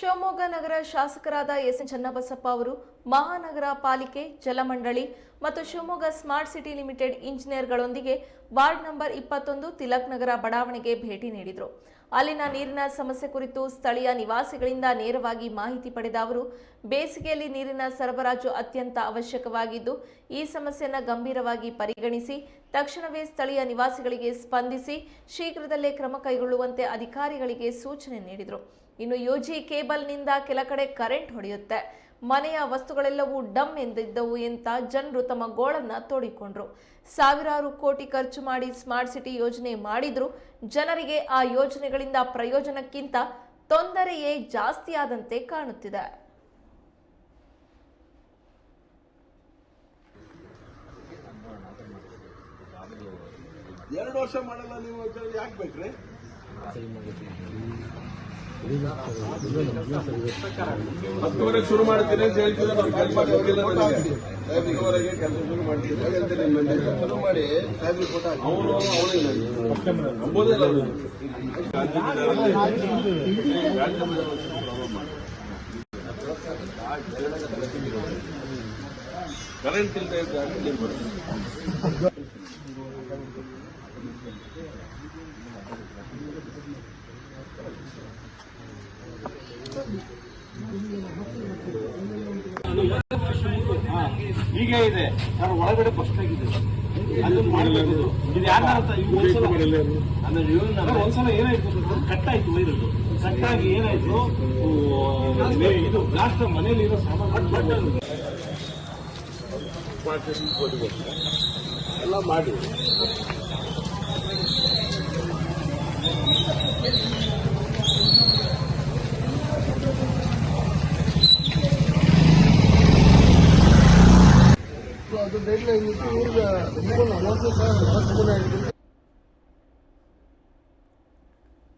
ಶಿವಮೊಗ್ಗ ನಗರ ಶಾಸಕರಾದ ಎಸ್ ಚನ್ನಬಸಪ್ಪ ಅವರು, ಮಹಾನಗರ ಪಾಲಿಕೆ, ಜಲಮಂಡಳಿ ಮತ್ತು ಶಿವಮೊಗ್ಗ ಸ್ಮಾರ್ಟ್ ಸಿಟಿ ಲಿಮಿಟೆಡ್ ಇಂಜಿನಿಯರ್ಗಳೊಂದಿಗೆ ವಾರ್ಡ್ ನಂಬರ್ ಇಪ್ಪತ್ತೊಂದು ತಿಲಕ್ ನಗರ ಬಡಾವಣೆಗೆ ಭೇಟಿ ನೀಡಿದರು. ಅಲ್ಲಿನ ನೀರಿನ ಸಮಸ್ಯೆ ಕುರಿತು ಸ್ಥಳೀಯ ನಿವಾಸಿಗಳಿಂದ ನೇರವಾಗಿ ಮಾಹಿತಿ ಪಡೆದ ಅವರು, ಬೇಸಿಗೆಯಲ್ಲಿ ನೀರಿನ ಸರಬರಾಜು ಅತ್ಯಂತ ಅವಶ್ಯಕವಾಗಿದ್ದು, ಈ ಸಮಸ್ಯೆಯನ್ನು ಗಂಭೀರವಾಗಿ ಪರಿಗಣಿಸಿ, ತಕ್ಷಣವೇ ಸ್ಥಳೀಯ ನಿವಾಸಿಗಳಿಗೆ ಸ್ಪಂದಿಸಿ, ಶೀಘ್ರದಲ್ಲೇ ಕ್ರಮ ಕೈಗೊಳ್ಳುವಂತೆ ಅಧಿಕಾರಿಗಳಿಗೆ ಸೂಚನೆ ನೀಡಿದರು. ಇನ್ನು ಯುಜಿ ಕೇಬಲ್ನಿಂದ ಕೆಲ ಕಡೆ ಕರೆಂಟ್ ಹೊಡೆಯುತ್ತೆ. ಮನೆಯ ವಸ್ತುಗಳೆಲ್ಲವೂ ಡಮ್ ಎಂದಿದ್ದವು ಎಂತ ಜನರು ತಮ್ಮ ಗೋಳನ್ನ ತೋಡಿಕೊಂಡ್ರು. ಸಾವಿರಾರು ಕೋಟಿ ಖರ್ಚು ಮಾಡಿ ಸ್ಮಾರ್ಟ್ ಸಿಟಿ ಯೋಜನೆ ಮಾಡಿದ್ರು. ಜನರಿಗೆ ಆ ಯೋಜನೆಗಳಿಂದ ಪ್ರಯೋಜನಕ್ಕಿಂತ ತೊಂದರೆಯೇ ಜಾಸ್ತಿಯಾದಂತೆ ಕಾಣುತ್ತಿದೆ. ಎರಡು ವರ್ಷ ಮಾಡಲ್ಲ ನೀವು, ಯಾಕೆ ಬೇಕ್ರಿ? ಹತ್ತುವರೆಗೆ ಶುರು ಮಾಡ್ತೀನಿ ಅಂತ ಹೇಳ್ತಿದ್ರೆ ನಾನು ಕೆಲಸ ಹೋಗಿಲ್ಲ ಕೆಲಸ ಶುರು ಮಾಡ್ತೀನಿ ಹೇಳ್ತೀನಿ. ಶುರು ಮಾಡಿ ಅವನಿಲ್ಲ ನಂಬೋದಿಲ್ಲ ಅವನು. ಕರೆಂಟ್ ಇಲ್ಲದೆ ಬರುತ್ತೆ? ಈಗ ಇದೆ. ನಾನು ಒಳಗಡೆ ಬಸ್ ಆಗಿದೆ. ಅದನ್ನ ಮಾಡಬೇಕು. ಇದು ಅಂದ್ರೆ ಇವ್ನ ಒಂದ್ಸಲ ಏನಾಯ್ತು ಗೊತ್ತಾ? ಕಟ್ ಆಯ್ತು ವೈರದ್ದು ಕಟ್ ಆಗಿ ಏನಾಯ್ತು ಇದು ಬ್ಲಾಸ್ಟ್ ಮನೇಲಿ ಇರೋ ಸಾಮಾನು ಬಟ್ ಎಲ್ಲ ಮಾಡಿ. ಅದು ಡೆಡ್ ಲೈನ್ ಇತ್ತು ಇವ್ರಿಗೆ ನಲವತ್ತು ಸಾವಿರ ನಲವತ್ತು ಜನ ಆಗಿದ್ರು